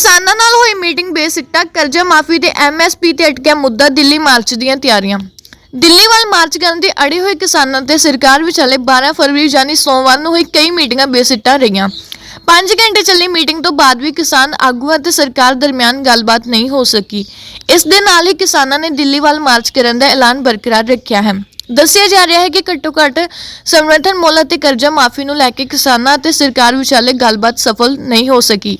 ਕਿਸਾਨਾਂ ਨਾਲ ਹੋਈ ਮੀਟਿੰਗ ਬੇਸਿੱਟਾ ਕਰਜ਼ਾ ਮਾਫੀ ਤੇ ਐਮਐਸਪੀ ਤੇ ਅਟਕਿਆ ਮੁੱਦਾ ਦਿੱਲੀ ਮਾਰਚ ਦੀਆਂ ਤਿਆਰੀਆਂ। ਦਿੱਲੀ ਵੱਲ ਮਾਰਚ ਕਰਨ ਦੇ ਅੜੇ ਹੋਏ ਕਿਸਾਨਾਂ ਤੇ ਸਰਕਾਰ ਵਿਚਾਲੇ 12 ਫਰਵਰੀ ਯਾਨੀ ਸੋਮਵਾਰ ਨੂੰ ਹੋਈ ਕਈ ਮੀਟਿੰਗਾਂ ਬੇਸਿੱਟਾ ਰਹੀਆਂ। 5 ਘੰਟੇ ਚੱਲੀ ਮੀਟਿੰਗ ਤੋਂ ਬਾਅਦ ਵੀ ਕਿਸਾਨ ਆਗੂਆਂ ਤੇ ਸਰਕਾਰ ਦਰਮਿਆਨ ਗੱਲਬਾਤ ਨਹੀਂ ਹੋ ਸਕੀ। ਇਸ ਦੇ ਨਾਲ ਹੀ ਕਿਸਾਨਾਂ ਨੇ ਦਿੱਲੀ ਵੱਲ ਮਾਰਚ ਕਰਨ ਦਾ ਐਲਾਨ ਬਰਕਰਾਰ ਰੱਖਿਆ ਹੈ। ਦੱਸਿਆ ਜਾ ਰਿਹਾ ਹੈ ਕਿ ਘੱਟੋ ਘੱਟ ਸਮਰਥਨ ਮੁੱਲ ਅਤੇ ਕਰਜ਼ਾ ਮਾਫੀ ਨੂੰ ਲੈ ਕੇ ਕਿਸਾਨਾਂ ਅਤੇ ਸਰਕਾਰ ਵਿਚਾਲੇ ਗੱਲਬਾਤ ਸਫਲ ਨਹੀਂ ਹੋ ਸਕੀ।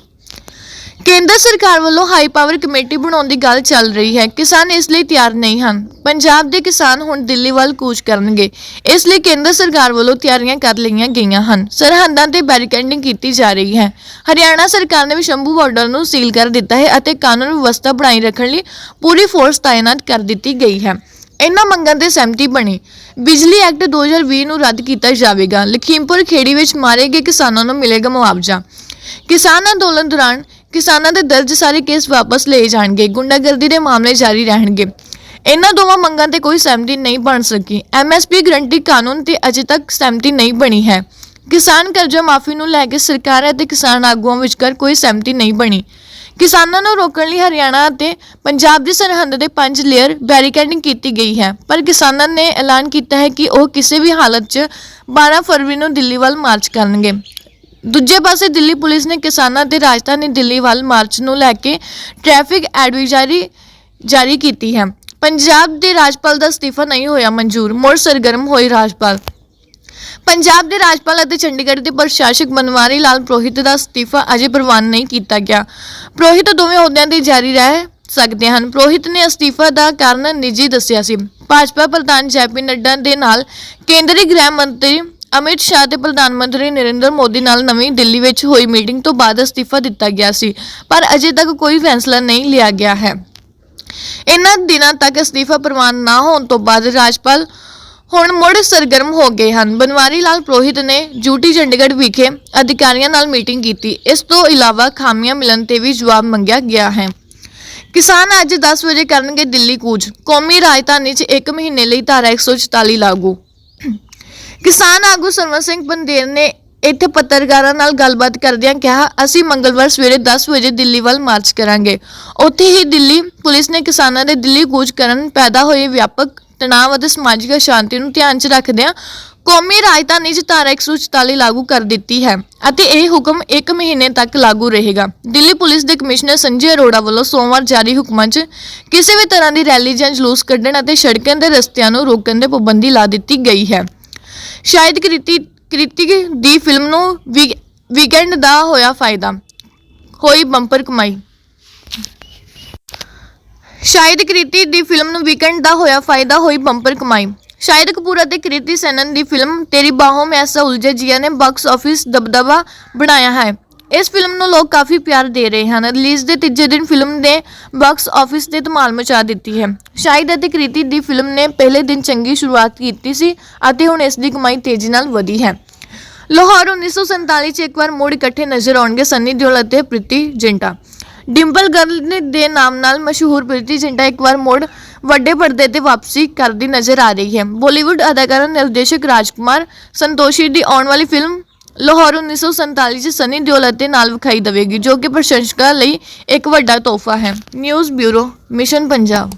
ਕੇਂਦਰ ਸਰਕਾਰ ਵੱਲੋਂ ਹਾਈ ਪਾਵਰ ਕਮੇਟੀ ਬਣਾਉਣ ਦੀ ਗੱਲ ਚੱਲ ਰਹੀ ਹੈ। ਕਿਸਾਨ ਇਸ ਲਈ ਤਿਆਰ ਨਹੀਂ ਹਨ। ਪੰਜਾਬ ਦੇ ਕਿਸਾਨ ਹੁਣ ਦਿੱਲੀ ਵੱਲ ਕੂਚ ਕਰਨਗੇ। ਇਸ ਲਈ ਕੇਂਦਰ ਸਰਕਾਰ ਵੱਲੋਂ ਤਿਆਰੀਆਂ ਕਰ ਲਈਆਂ ਗਈਆਂ ਹਨ। ਸਰਹੱਦਾਂ ਤੇ ਬੈਰੀਕੇਡਿੰਗ ਕੀਤੀ ਜਾ ਰਹੀ ਹੈ। ਹਰਿਆਣਾ ਸਰਕਾਰ ਨੇ ਵੀ ਸ਼ੰਭੂ ਬਾਰਡਰ ਨੂੰ ਸੀਲ ਕਰ ਦਿੱਤਾ ਹੈ ਅਤੇ ਕਾਨੂੰਨ ਵਿਵਸਥਾ ਬਣਾਈ ਰੱਖਣ ਲਈ ਪੂਰੀ ਫੋਰਸ ਤਾਇਨਾਤ ਕਰ ਦਿੱਤੀ ਗਈ ਹੈ। ਇਹਨਾਂ ਮੰਗਾਂ ਤੇ ਸਹਿਮਤੀ ਬਣੀ। ਬਿਜਲੀ ਐਕਟ 2020 ਨੂੰ ਰੱਦ ਕੀਤਾ ਜਾਵੇਗਾ। ਲਖੀਮਪੁਰ ਖੇੜੀ ਵਿੱਚ ਮਾਰੇ ਗਏ ਕਿਸਾਨਾਂ ਨੂੰ ਮਿਲੇਗਾ ਮੁਆਵਜ਼ਾ। ਕਿਸਾਨ ਅੰਦੋਲਨ ਦੌਰਾਨ ਕਿਸਾਨਾਂ ਦੇ ਦਰਜ ਸਾਰੇ ਕੇਸ ਵਾਪਸ ਲਏ ਜਾਣਗੇ, ਗੁੰਡਾਗਰਦੀ ਦੇ ਮਾਮਲੇ ਜਾਰੀ ਰਹਿਣਗੇ। ਇਹਨਾਂ ਦੋਵਾਂ ਮੰਗਾਂ ਤੇ ਕੋਈ ਸਹਿਮਤੀ ਨਹੀਂ ਬਣ ਸਕੀ। ਐਮਐਸਪੀ ਗਰੰਟੀ ਕਾਨੂੰਨ ਤੇ ਅਜੇ ਤੱਕ ਸਹਿਮਤੀ ਨਹੀਂ ਬਣੀ ਹੈ। ਕਿਸਾਨ ਕਰਜ਼ਾ ਮਾਫੀ ਨੂੰ ਲੈ ਕੇ ਸਰਕਾਰ ਅਤੇ ਕਿਸਾਨ ਆਗੂਆਂ ਵਿਚਕਾਰ ਕੋਈ ਸਹਿਮਤੀ ਨਹੀਂ ਬਣੀ। ਕਿਸਾਨਾਂ ਨੂੰ ਰੋਕਣ ਲਈ ਹਰਿਆਣਾ ਅਤੇ ਪੰਜਾਬ ਦੀ ਸਰਹੱਦ ਦੇ ਪੰਜ ਲੇਅਰ ਬੈਰੀਕੇਡਿੰਗ ਕੀਤੀ ਗਈ ਹੈ। ਪਰ ਕਿਸਾਨਾਂ ਨੇ ਐਲਾਨ ਕੀਤਾ ਹੈ ਕਿ ਉਹ ਕਿਸੇ ਵੀ ਹਾਲਤ 'ਚ 12 ਫਰਵਰੀ ਨੂੰ ਦਿੱਲੀ ਵੱਲ ਮਾਰਚ ਕਰਨਗੇ। ਦੂਜੇ ਪਾਸੇ ਦਿੱਲੀ ਪੁਲਿਸ ਨੇ ਕਿਸਾਨਾਂ ਤੇ ਰਾਜਧਾਨੀ ਦਿੱਲੀ ਵੱਲ ਮਾਰਚ ਨੂੰ ਲੈ ਕੇ ਟ੍ਰੈਫਿਕ ਐਡਵਾਈਜ਼ਰੀ ਜਾਰੀ ਕੀਤੀ ਹੈ। ਪੰਜਾਬ ਦੇ ਰਾਜਪਾਲ ਦਾ ਅਸਤੀਫਾ ਨਹੀਂ ਹੋਇਆ ਮਨਜ਼ੂਰ, ਮੁੜ ਸਰਗਰਮ ਹੋਈ ਰਾਜਪਾਲ। ਪੰਜਾਬ ਦੇ ਰਾਜਪਾਲ ਅਤੇ ਚੰਡੀਗੜ੍ਹ ਦੇ ਪ੍ਰਸ਼ਾਸਕ ਬਨਵਾਰੀ ਲਾਲ ਪ੍ਰੋਹਿਤ ਦਾ ਅਸਤੀਫਾ ਅਜੇ ਪ੍ਰਵਾਨ ਨਹੀਂ ਕੀਤਾ ਗਿਆ। ਪ੍ਰੋਹਿਤ ਦੋਵੇਂ ਅਹੁਦਿਆਂ ਤੇ ਜਾਰੀ ਰਹਿ ਸਕਦੇ ਹਨ। ਪ੍ਰੋਹਿਤ ਨੇ ਅਸਤੀਫਾ ਦਾ ਕਾਰਨ ਨਿੱਜੀ ਦੱਸਿਆ ਸੀ। ਭਾਜਪਾ ਪ੍ਰਧਾਨ ਜੈਪੀ ਨੱਡਾ ਦੇ ਨਾਲ ਕੇਂਦਰੀ ਗ੍ਰਹਿ ਮੰਤਰੀ ਅਮਿਤ ਸ਼ਾਹ ਤੇ ਪ੍ਰਧਾਨ ਮੰਤਰੀ ਨਰਿੰਦਰ ਮੋਦੀ ਨਾਲ ਨਵੀਂ ਦਿੱਲੀ ਵਿੱਚ ਹੋਈ ਮੀਟਿੰਗ ਤੋਂ ਬਾਅਦ ਅਸਤੀਫਾ ਦਿੱਤਾ ਗਿਆ ਸੀ, ਪਰ ਅਜੇ ਤੱਕ ਕੋਈ ਫੈਸਲਾ ਨਹੀਂ ਲਿਆ ਗਿਆ ਹੈ। ਇਨ੍ਹਾਂ ਦਿਨਾਂ ਤੱਕ ਅਸਤੀਫਾ ਪ੍ਰਵਾਨ ਨਾ ਹੋਣ ਤੋਂ ਬਾਅਦ ਰਾਜਪਾਲ ਹੁਣ ਮੁੜ ਸਰਗਰਮ ਹੋ ਗਏ ਹਨ। ਬਨਵਾਰੀ ਲਾਲ ਪ੍ਰੋਹਿਤ ਨੇ ਜੂਟੀ ਚੰਡੀਗੜ੍ਹ ਵਿਖੇ ਅਧਿਕਾਰੀਆਂ ਨਾਲ ਮੀਟਿੰਗ ਕੀਤੀ। ਇਸ ਤੋਂ ਇਲਾਵਾ ਖਾਮੀਆਂ ਮਿਲਣ ਤੇ ਵੀ ਜਵਾਬ ਮੰਗਿਆ ਗਿਆ ਹੈ। ਕਿਸਾਨ ਅੱਜ 10 ਵਜੇ ਕਰਨਗੇ ਦਿੱਲੀ ਕੂਚ। ਕੌਮੀ ਰਾਜਧਾਨੀ 'ਚ 1 ਮਹੀਨੇ ਲਈ ਧਾਰਾ 144 ਲਾਗੂ। ਕਿਸਾਨ ਆਗੂ ਸਰਵਨ ਸਿੰਘ ਬੰਦੇਰ ਨੇ ਇੱਥੇ ਪੱਤਰਕਾਰਾਂ ਨਾਲ ਗੱਲਬਾਤ ਕਰਦਿਆਂ ਕਿਹਾ, ਅਸੀਂ ਮੰਗਲਵਾਰ ਸਵੇਰੇ 10 ਵਜੇ ਦਿੱਲੀ ਵੱਲ ਮਾਰਚ ਕਰਾਂਗੇ। ਉੱਥੇ ਹੀ ਦਿੱਲੀ ਪੁਲਿਸ ਨੇ ਕਿਸਾਨਾਂ ਦੇ ਦਿੱਲੀ ਕੂਚ ਕਰਨ ਪੈਦਾ ਹੋਏ ਵਿਆਪਕ ਤਣਾਅ ਅਤੇ ਸਮਾਜਿਕ ਅਸ਼ਾਂਤੀ ਨੂੰ ਧਿਆਨ 'ਚ ਰੱਖਦਿਆਂ ਕੌਮੀ ਰਾਜਧਾਨੀ 'ਚ ਧਾਰਾ 144 ਲਾਗੂ ਕਰ ਦਿੱਤੀ ਹੈ ਅਤੇ ਇਹ ਹੁਕਮ 1 ਮਹੀਨੇ ਤੱਕ ਲਾਗੂ ਰਹੇਗਾ। ਦਿੱਲੀ ਪੁਲਿਸ ਦੇ ਕਮਿਸ਼ਨਰ ਸੰਜੇ ਅਰੋੜਾ ਵੱਲੋਂ ਸੋਮਵਾਰ ਜਾਰੀ ਹੁਕਮਾਂ 'ਚ ਕਿਸੇ ਵੀ ਤਰ੍ਹਾਂ ਦੀ ਰੈਲੀ ਜਾਂ ਜਲੂਸ ਕੱਢਣ ਅਤੇ ਸੜਕਾਂ ਦੇ ਰਸਤਿਆਂ ਨੂੰ ਰੋਕਣ ਤੇ ਪਾਬੰਦੀ ਲਾ ਦਿੱਤੀ ਗਈ ਹੈ। ਸ਼ਾਇਦ ਕ੍ਰਿਤੀ, ਕ੍ਰਿਤਿਕ ਦੀ ਫਿਲਮ ਨੂੰ ਵੀਕਐਂਡ ਦਾ ਹੋਇਆ ਫਾਇਦਾ। ਹੋਈ ਬੰਪਰ ਕਮਾਈ। ਸ਼ਾਇਦ ਕ੍ਰਿਤੀ ਦੀ ਫਿਲਮ ਨੂੰ ਵੀਕਐਂਡ ਦਾ ਹੋਇਆ ਫਾਇਦਾ, ਹੋਈ ਬੰਪਰ ਕਮਾਈ। ਸ਼ਾਇਦ ਕਪੂਰ ਅਤੇ ਕ੍ਰਿਤੀ ਸੈਨਨ ਦੀ ਫਿਲਮ ਤੇਰੀ ਬਾਹੋਂ ਮੈਂ ਐਸਾ ਉਲਝੇ ਜੀਆ ਨੇ ਬਾਕਸ ਆਫਿਸ ਦਬਦਬਾ ਬਣਾਇਆ ਹੈ। ਇਸ ਫਿਲਮ ਨੂੰ ਲੋਕ ਕਾਫੀ ਪਿਆਰ ਦੇ ਰਹੇ ਹਨ। ਰਿਲੀਜ਼ ਦੇ ਤੀਜੇ ਦਿਨ ਫਿਲਮ ਨੇ ਬਾਕਸ ਆਫਿਸ ਤੇ ਧਮਾਲ ਮਚਾ ਦਿੱਤੀ ਹੈ। ਸ਼ਾਇਦ ਅਤੇ ਕ੍ਰਿਤੀ ਦੀ ਫਿਲਮ ਨੇ ਪਹਿਲੇ ਦਿਨ ਚੰਗੀ ਸ਼ੁਰੂਆਤ ਕੀਤੀ ਸੀ ਅਤੇ ਹੁਣ ਇਸ ਦੀ ਕਮਾਈ ਤੇਜ਼ੀ ਨਾਲ ਵਧੀ ਹੈ। ਲਾਹੌਰ 1947 ਚ ਇੱਕ ਵਾਰ ਮੁੜ ਇਕੱਠੇ ਨਜ਼ਰ ਆਉਣਗੇ ਸੰਨੀ ਦਿਓਲ ਅਤੇ ਪ੍ਰੀਤੀ ਜਿੰਟਾ। ਡਿੰਪਲ ਗਰਲ ਦੇ ਨਾਮ ਨਾਲ ਮਸ਼ਹੂਰ ਪ੍ਰੀਤੀ ਜਿੰਟਾ ਇੱਕ ਵਾਰ ਮੁੜ ਵੱਡੇ ਪਰਦੇ ਤੇ ਵਾਪਸੀ ਕਰਦੀ ਨਜ਼ਰ ਆ ਰਹੀ ਹੈ। ਬਾਲੀਵੁੱਡ ਅਦਾਕਾਰਾ ਨਿਰਦੇਸ਼ਕ ਰਾਜਕੁਮਾਰ ਸੰਤੋਸ਼ੀ ਦੀ ਆਉਣ ਵਾਲੀ ਫਿਲਮ ਲਾਹੌਰ 1947 ਚ ਸਨੀ ਦਿਓਲ ਅਤੇ ਨਾਲ ਵਿਖਾਈ ਦੇਵੇਗੀ, ਜੋ ਕਿ ਪ੍ਰਸ਼ੰਸਕਾਂ ਲਈ ਇੱਕ ਵੱਡਾ ਤੋਹਫਾ ਹੈ। News bureau, mission Punjab.